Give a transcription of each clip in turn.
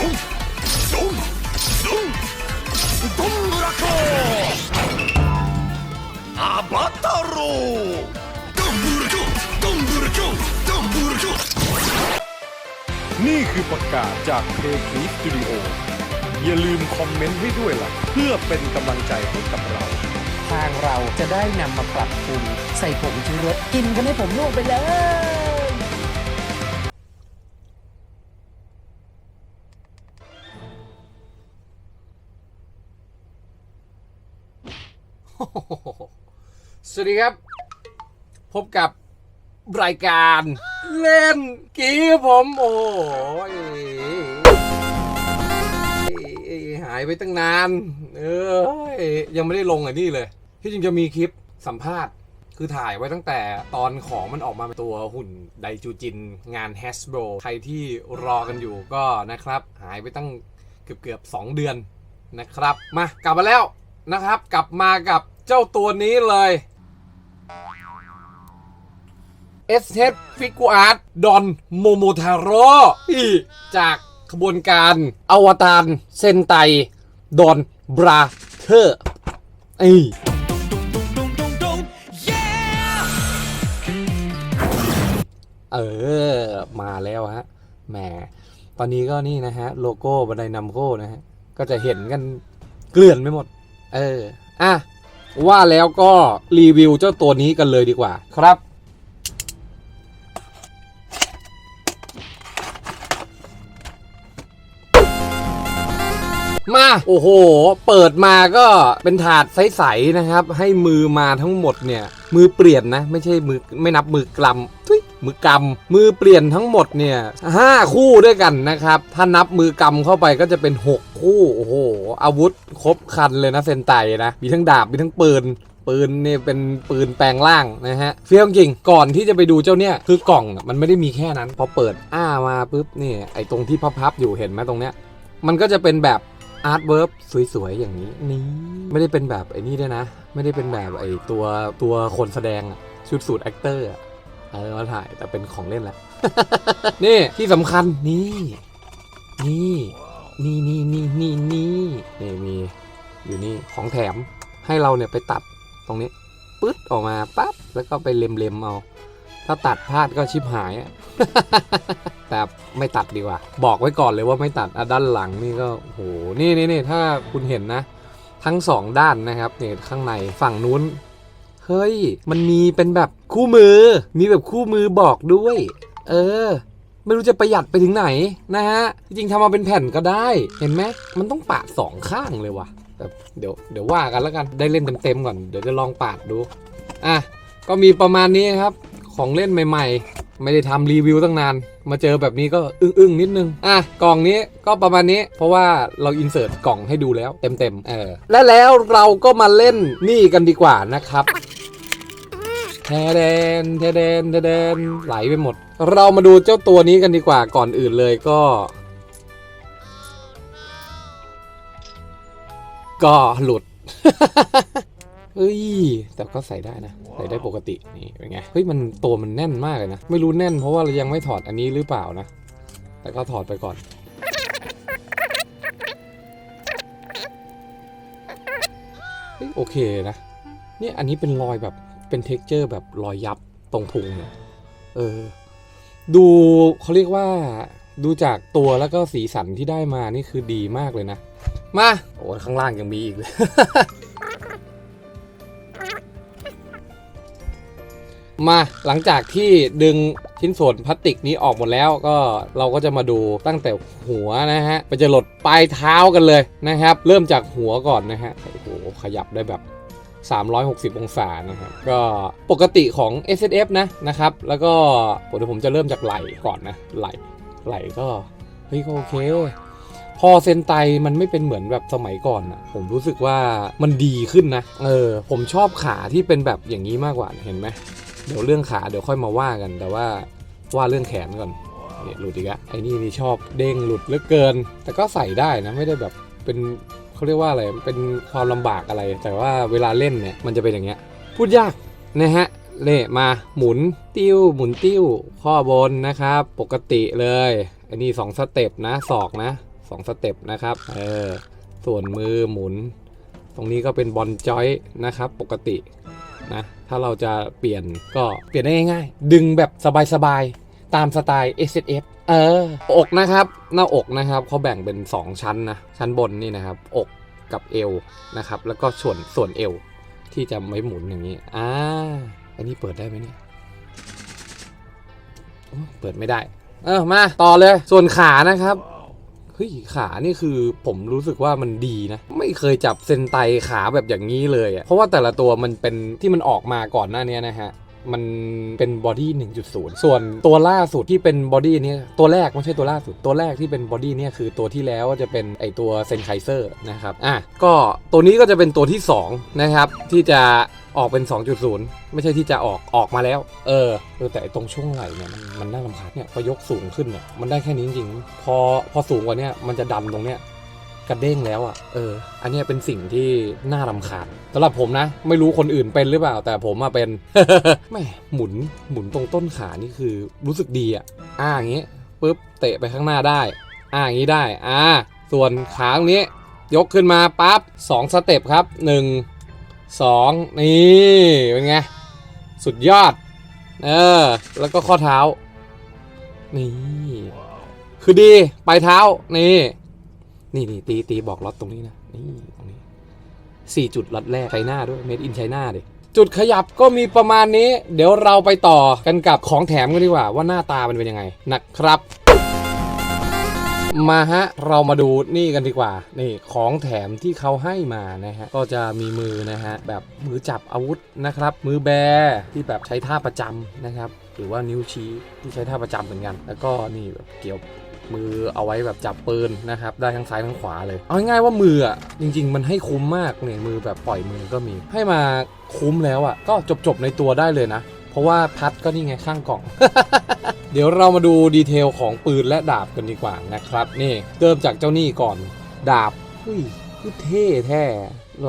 どんぶらこアバタローどんぶらこどんぶらこどんぶらこ นี่คือประกาศจากเคคีสตูดิโออย่าลืมคอมเมนต์ให้ด้วยล่ะ เพื่อเป็นกำลังใจให้กับเรา ทางเราจะได้นำมาปรับปรุงใส่ผงชูรสกินกันให้ผมลูกไปเลย สวัสดีครับ พบกับรายการเล่นกีผมโอ้ยหายไปตั้งนาน เออยังไม่ได้ลงอะนี่เลย ที่จริงจะมีคลิปสัมภาษณ์ คือถ่ายไว้ตั้งแต่ตอนของมันออกมาเป็นตัวหุ่นไดจูจินงาน Hasbro ใครที่รอกันอยู่ก็นะครับ หายไปตั้งเกือบเกือบๆ2เดือนนะครับ มากลับมาแล้วนะครับ กลับมากับ เจ้าตัวนี้เลย s h f i g u a r t ดอนโมโมทาโร่จากขบวนการอวตารเซนไต ดอนบราเธอร์ไอเออ มาแล้วฮะ แหม ตอนนี้ก็นี่นะฮะ โลโก้บันไดนัมโก้นะฮะ ก็จะเห็นกันเกลื่อนไปหมด เออ อะ ว่าแล้วก็รีวิวเจ้าตัวนี้กันเลยดีกว่าครับ มา โอ้โห เปิดมาก็เป็นถาดใส ๆ นะครับ ให้มือมาทั้งหมดเนี่ย มือเปลี่ยนนะ ไม่ใช่มือไม่นับมือกลัม มือกำมือเปลี่ยนทั้งหมดเนี่ยห้าคู่ด้วยกันนะครับ ถ้านับมือกำเข้าไปก็จะเป็น 6 คู่ โอ้โห อาวุธครบคันเลยนะเซนไตนะ มีทั้งดาบ มีทั้งปืนปืนเนี่ยเป็นปืนแปลงร่างนะฮะเฟี้ยวจริงก่อนที่จะไปดูเจ้าเนี่ยคือกล่องมันไม่ได้มีแค่นั้น พอเปิดอ้ามาปุ๊บนี่ไอตรงที่พับๆอยู่เห็นไหมตรงเนี้ยมันก็จะเป็นแบบอาร์ตเวิร์บสวยๆ อย่างนี้นี่ไม่ได้เป็นแบบไอ้นี่ด้วยนะ ไม่ได้เป็นแบบไอ้ตัวตัวคนแสดงชุดสูตรแอคเตอร์ เออมาถ่ายแต่เป็นของเล่นแหละ นี่ที่สำคัญนี่ นี่นี่นี่นี่นี่นี่นี่มีอยู่นี่ของแถมให้เราเนี่ยไปตัดตรงนี้ปึ๊ดออกมาปั๊บแล้วก็ไปเล็มๆเอาถ้าตัดพลาดก็ชิบหาย แต่ไม่ตัดดีกว่า บอกไว้ก่อนเลยว่าไม่ตัดด้านหลังนี่ก็โหนี่นี่นี่ถ้าคุณเห็นนะ ทั้งสองด้านนะครับเนี่ยข้างในฝั่งนู้น ฮ้ย มันมีเป็นแบบคู่มือ มีแบบคู่มือบอกด้วย เออ ไม่รู้จะประหยัดไปถึงไหนนะฮะ จริงๆทำมาเป็นแผ่นก็ได้ เห็นไหมมันต้องปาดสองข้างเลยว่ะเดี๋ยวเดี๋ยวว่ากันแล้วกัน ได้เล่นเต็มๆก่อน เดี๋ยวจะลองปาดดู อะ ก็มีประมาณนี้ครับ ของเล่นใหม่ ๆ ไม่ได้ทำรีวิวตั้งนาน มาเจอแบบนี้ก็อึ้งๆนิดนึง อะ กล่องนี้ก็ประมาณนี้ เพราะว่าเราอินเสิร์ตกล่องให้ดูแล้วเต็มๆ เออ และแล้วเราก็มาเล่นนี่กันดีกว่านะครับ แทเดนแทเดนแทเดนไหลไปหมด เรามาดูเจ้าตัวนี้กันดีกว่าก่อนอื่นเลยก็ ก็หลุดเฮ้ย แต่ก็ใส่ได้นะ ใส่ได้ปกตินี่เป็นไง เฮ้ย มันตัวมันแน่นมากเลยนะ ไม่รู้แน่นเพราะว่าเรายังไม่ถอดอันนี้หรือเปล่านะ แต่ก็ถอดไปก่อน เฮ้ย โอเคนะ เนี่ยอันนี้เป็นรอยแบบ เป็นเท็กเจอร์แบบรอยยับตรงพุงเนี่ยเออ ดูเขาเรียกว่าดูจากตัวแล้วก็สีสันที่ได้มานี่คือดีมากเลยนะ มาโอ้ยข้างล่างยังมีอีกเลย มาหลังจากที่ดึงชิ้นส่วนพลาสติกนี้ออกหมดแล้วก็เราก็จะมาดูตั้งแต่หัวนะฮะ ไปจะหลดปลายเท้ากันเลยนะครับ เริ่มจากหัวก่อนนะฮะโอ้โหขยับได้แบบ 360 องศานะครับก็ปกติของ S S F นะนะครับ แล้วก็เดี๋ยวผมจะเริ่มจากไหล่ก่อนนะไหล่ไหล่ก็เฮ้ยก็โอเคเว้ยพอเซนไตมันไม่เป็นเหมือนแบบสมัยก่อนอะผมรู้สึกว่ามันดีขึ้นนะ เออ ผมชอบขาที่เป็นแบบอย่างนี้มากกว่าเห็นไหมเดี๋ยวเรื่องขาเดี๋ยวค่อยมาว่ากันแต่ว่าว่าเรื่องแขนก่อนเนี่ยหลุดอีกอะไอ้นี่นี่ชอบเด้งหลุดเหลือเกิน แต่ก็ใส่ได้นะไม่ได้แบบเป็น เขาเรียกว่าอะไรเป็นความลำบากอะไร แต่ว่าเวลาเล่นเนี่ยมันจะเป็นอย่างเงี้ย พูดยากนะฮะเล่มาหมุนติ้วหมุนติ้วข้อบนนะครับ ปกติเลยอันนี้สองสเต็ปนะศอกนะ2สเต็ปนะครับเออส่วนมือหมุน ตรงนี้ก็เป็นบอลจอยนะครับ ปกตินะถ้าเราจะเปลี่ยนก็เปลี่ยนได้ง่ายๆดึงแบบสบายๆ ตามสไตล์ S S F เออ อกนะครับ หน้าอกนะครับเขาแบ่งเป็น 2 ชั้นนะ ชั้นบนนี่นะครับ อกกับเอวนะครับ แล้วก็ส่วนส่วนเอวที่จะไม่หมุนอย่างนี้ อ่า อันนี้เปิดได้ไหมเนี่ยเปิดไม่ได้ เออ มาต่อเลย ส่วนขานะครับเฮ้ยขานี่คือผมรู้สึกว่ามันดีนะ ไม่เคยจับเซนไตขาแบบอย่างนี้เลยอะเพราะว่าแต่ละตัวมันเป็นที่มันออกมาก่อนหน้านี้นะฮะ มันเป็นบอดี้1.0 ส่วนตัวล่าสุดที่เป็นบอดี้เนี่ยตัวแรกไม่ใช่ตัวล่าสุด ตัวแรกที่เป็นบอดี้เนี่ยคือตัวที่แล้วจะเป็นไอตัวเซนไคเซอร์นะครับอะก็ตัวนี้ก็จะเป็นตัวที่ 2 นะครับ ที่จะออกเป็น 2.0 ไม่ใช่ที่จะออกออกมาแล้ว เออแต่ตรงช่วงไหล่เนี่ยมันมันน่ารำคาญเนี่ยพอยกสูงขึ้นเนี่ยมันได้แค่นี้จริงๆพอพอสูงกว่านี้มันจะดันตรงเนี้ย กระเด้งแล้วอะเออ อันนี้เป็นสิ่งที่น่ารำคาญสำหรับผมนะ ไม่รู้คนอื่นเป็นหรือเปล่า แต่ผมมาเป็นแม่หมุนหมุนตรงต้นขานี่คือรู้สึกดีอะอ่าอย่างงี้ปุ๊บเตะไปข้างหน้าได้ อ่าอย่างงี้ได้อ่าส่วนขาตรงนี้ ยกขึ้นมาปั๊บสองสเต็ปครับหนึ่งสองนี่เป็นไงสุดยอด เออ แล้วก็ข้อเท้า นี่ คือดีปลายเท้า นี่ นี่นี่ตีตีบอกล็อตตรงนี้นะนี่ตรงนี้สี่จุดล็อตแรกไชน่าด้วยเมดอินไชน่าดิจุดขยับก็มีประมาณนี้ เดี๋ยวเราไปต่อกันกับของแถมกันดีกว่า ว่าหน้าตามันเป็นยังไงนะครับ มาฮะ เรามาดูนี่กันดีกว่า นี่ของแถมที่เขาให้มานะฮะ ก็จะมีมือนะฮะ แบบมือจับอาวุธนะครับ มือแบที่แบบใช้ท่าประจำนะครับ หรือว่านิ้วชี้ที่ใช้ท่าประจำเหมือนกัน แล้วก็นี่แบบเกี่ยว มือเอาไว้แบบจับปืนนะครับได้ทั้งซ้ายทั้งขวาเลย เอาง่ายๆว่ามืออะจริง ๆ มันให้คุ้มมากเนี่ยมือแบบปล่อยมือก็มีให้มาคุ้มแล้วอะก็จบๆในตัวได้เลยนะ เพราะว่าพัดก็นี่ไงข้างกล่องเดี๋ยวเรามาดูดีเทลของปืนและดาบกันดีกว่านะครับ นี่เริ่มจากเจ้านี่ก่อนดาบเฮ้ยคือเท่แท้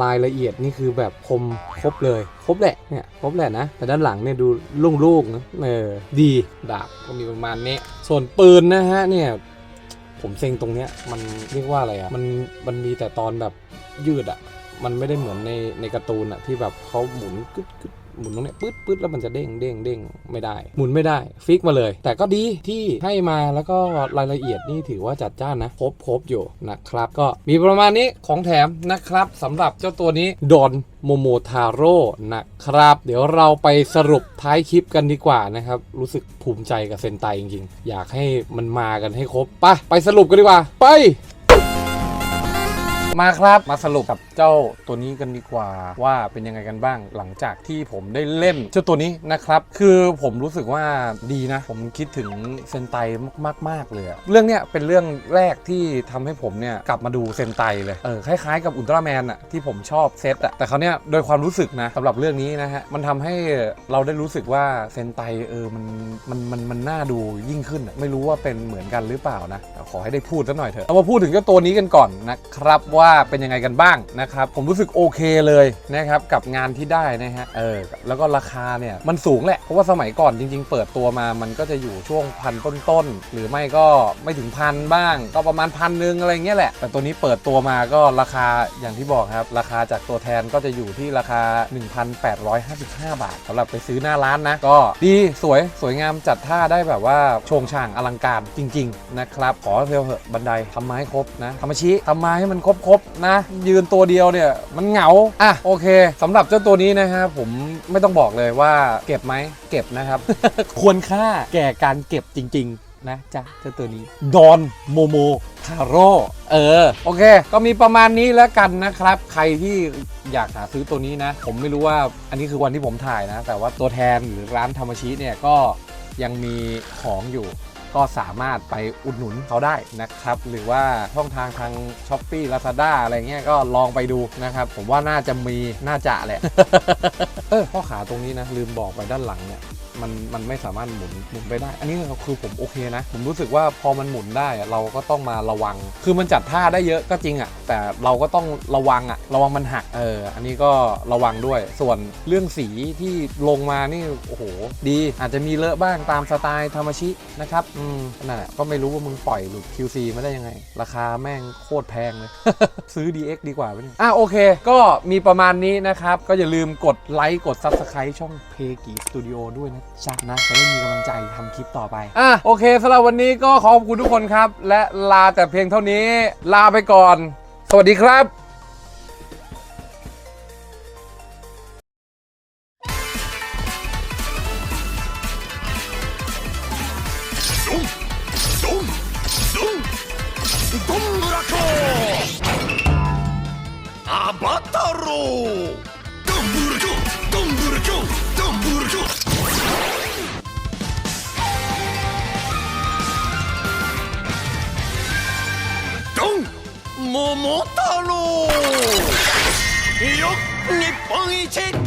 รายละเอียดนี่คือแบบคมครบเลยครบแหละเนี่ยครบแหละนะ แต่ด้านหลังเนี่ยดูโล่งๆนะเออดีดาบก็มีประมาณนี้ ส่วนปืนนะฮะเนี่ย ผมเซ็งตรงเนี้ยมันเรียกว่าอะไรอะ่ะมันมันมีแต่ตอนแบบยืดอะ่ะมันไม่ได้เหมือนในในการ์ตูนอะ่ะที่แบบเขาหมุนกึดกึด หมุนตรงเนี้ยปึ๊ดปึ๊ดแล้วมันจะเด้งเด้งเด้งไม่ได้ หมุนไม่ได้ฟิกมาเลย แต่ก็ดีที่ให้มาแล้วก็รายละเอียดนี่ถือว่าจัดจ้านนะครบครบอยู่นะครับ ก็มีประมาณนี้ของแถมนะครับสำหรับเจ้าตัวนี้ดอนโมโมทาโร่นะครับ เดี๋ยวเราไปสรุปท้ายคลิปกันดีกว่านะครับ รู้สึกภูมิใจกับเซนไตจริงๆ อยากให้มันมากันให้ครบไปไปสรุปกันดีกว่า ไป มาครับมาสรุปกับเจ้าตัวนี้กันดีกว่าว่าเป็นยังไงกันบ้างหลังจากที่ผมได้เล่นเจ้าตัวนี้นะครับ คือผมรู้สึกว่าดีนะ ผมคิดถึงเซนไตมาก ๆ เลย เรื่องเนี้ยเป็นเรื่องแรกที่ทำให้ผมเนี่ยกลับมาดูเซนไตเลยเออคล้ายๆกับอุลตร้าแมนอะที่ผมชอบเซตอะแต่เขาเนี้ยโดยความรู้สึกนะสำหรับเรื่องนี้นะฮะมันทำให้เราได้รู้สึกว่าเซนไตเออมันมันมันมันน่าดูยิ่งขึ้น ไม่รู้ว่าเป็นเหมือนกันหรือเปล่านะขอให้ได้พูดสักหน่อยเถอะเอามาพูดถึงเจ้าตัวนี้กันก่อนนะครับว่าาเป็นยังไงกันบ้างนะครับ ผมรู้สึกโอเคเลยนะครับกับงานที่ได้นะฮะเออแล้วก็ราคาเนี่ยมันสูงแหละ เพราะว่าสมัยก่อนจริง ๆ เปิดตัวมามันก็จะอยู่ช่วงพันต้นๆหรือไม่ก็ไม่ถึงพันบ้าง ก็ประมาณพันหนึ่งอะไรเงี้ยแหละ แต่ตัวนี้เปิดตัวมาก็ราคาอย่างที่บอกครับ ราคาจากตัวแทนก็จะอยู่ที่ราคา 1,855 บาทสำหรับไปซื้อหน้าร้านนะก็ดีสวยสวยงามจัดท่าได้แบบว่าโชงช่างอลังการจริง ๆ นะครับ ขอเร็วเหอะบันไดทำมาให้ครบนะทำมาชี้ทำมาให้มันครบๆนะ ยืนตัวเดียวเนี่ยมันเหงา อะโอเคสำหรับเจ้าตัวนี้นะฮะผมไม่ต้องบอกเลยว่าเก็บไหมเก็บนะครับ ควรค่าแก่การเก็บจริง ๆนะจ๊ะเจ้าตัวนี้ดอนโมโมทาโร่เออ โอเค ก็มีประมาณนี้แล้วกันนะครับ ใครที่อยากหาซื้อตัวนี้นะ ผมไม่รู้ว่าอันนี้คือวันที่ผมถ่ายนะ แต่ว่าตัวแทนหรือร้านธรรมชิเนี่ยก็ยังมีของอยู่ ก็สามารถไปอุดหนุนเขาได้นะครับ หรือว่าช่องทางทาง s h อ p e e Lazada อะไรเงี้ยก็ลองไปดูนะครับ ผมว่าน่าจะมีน่าจะแหละ เออข้อขาตรงนี้นะ ลืมบอกไปด้านหลังเนี่ย มันมันไม่สามารถหมุนหมุนไปได้ อันนี้คือผมโอเคนะ ผมรู้สึกว่าพอมันหมุนได้เราก็ต้องมาระวัง คือมันจัดท่าได้เยอะก็จริงอะแต่เราก็ต้องระวังอะระวังมันหักเออ อันนี้ก็ระวังด้วย ส่วนเรื่องสีที่ลงมานี่โอ้โห ดีอาจจะมีเลอะบ้างตามสไตล์ธรรมชินะครับอืมนั่นแหละก็ไม่รู้ว่ามึงปล่อยหลุด QC มาได้ยังไง ราคาแม่งโคตรแพงเลย ซื้อ DX ดีกว่าไปเนี่ยอะโอเค ก็มีประมาณนี้นะครับ ก็อย่าลืมกดไลค์กด Subscribe ช่องเพกีสตูดิโอด้วยนะจ๊ะนะ จะได้มีกำลังใจทำคลิปต่อไป อะโอเคสำหรับวันนี้ก็ขอบคุณทุกคนครับ และลาแต่เพียงเท่านี้ ลาไปก่อน สวัสดีครับ 七